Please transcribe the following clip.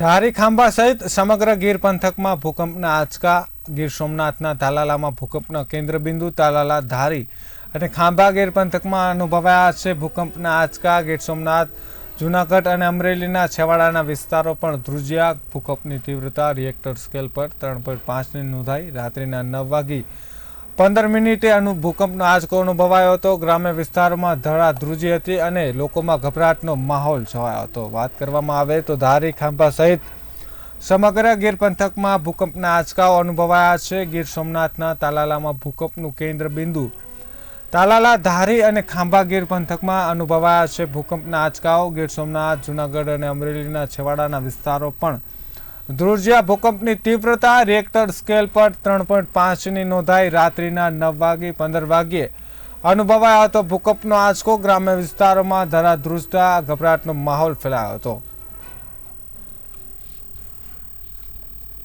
ધારી ખાંભા સહિત સમગ્ર ગીર પંથકમાં ભૂકંપના આંચકા, ગીર સોમનાથના તાલાલામાં ભૂકંપના કેન્દ્રબિંદુ, તાલાલા ધારી અને ખાંભા ગીર પંથકમાં અનુભવાયા છે ભૂકંપના આંચકા, ગીર સોમનાથ, જૂનાગઢ અને અમરેલીના છેવાડાના વિસ્તારો પણ ધ્રુજ્યા. ભૂકંપની તીવ્રતા રિએક્ટર સ્કેલ પર ત્રણ પોઈન્ટ પાંચની નોંધાઈ. રાત્રિના નવ વાગી પંદર મિનિટે અનુ ભૂકંપનો આંચકો અનુભવાયો હતો. ગ્રામ્ય વિસ્તારોમાં ધડા ધ્રુજી હતી અને લોકોમાં ગભરાટનો માહોલ છવાયો હતો. વાત કરવામાં આવે તો ધારી ખાંભા સહિત સમગ્ર ગીર પંથકમાં ભૂકંપના આંચકાઓ અનુભવાયા છે. ગીર સોમનાથના તાલાલામાં ભૂકંપનું કેન્દ્ર બિંદુ તાલાલા, ધારી અને ખાંભા ગીર પંથકમાં અનુભવાયા છે. ભૂકંપના આંચકાઓ ગીર સોમનાથ, જૂનાગઢ અને અમરેલીના છેવાડાના વિસ્તારો પણ ધ્રુજ્યા ભૂકંપની તીવ્રતા રિએક્ટર સ્કેલ પર ત્રણ પોઈન્ટ પાંચની નોંધાઈ રાત્રિના નવ વાગે, પંદર વાગ્યે અનુભવાયો હતો ભૂકંપનો આંચકો. ગ્રામ્ય વિસ્તારોમાં ધરાધ્રુજતા, ગભરાટનો માહોલ ફેલાયો હતો.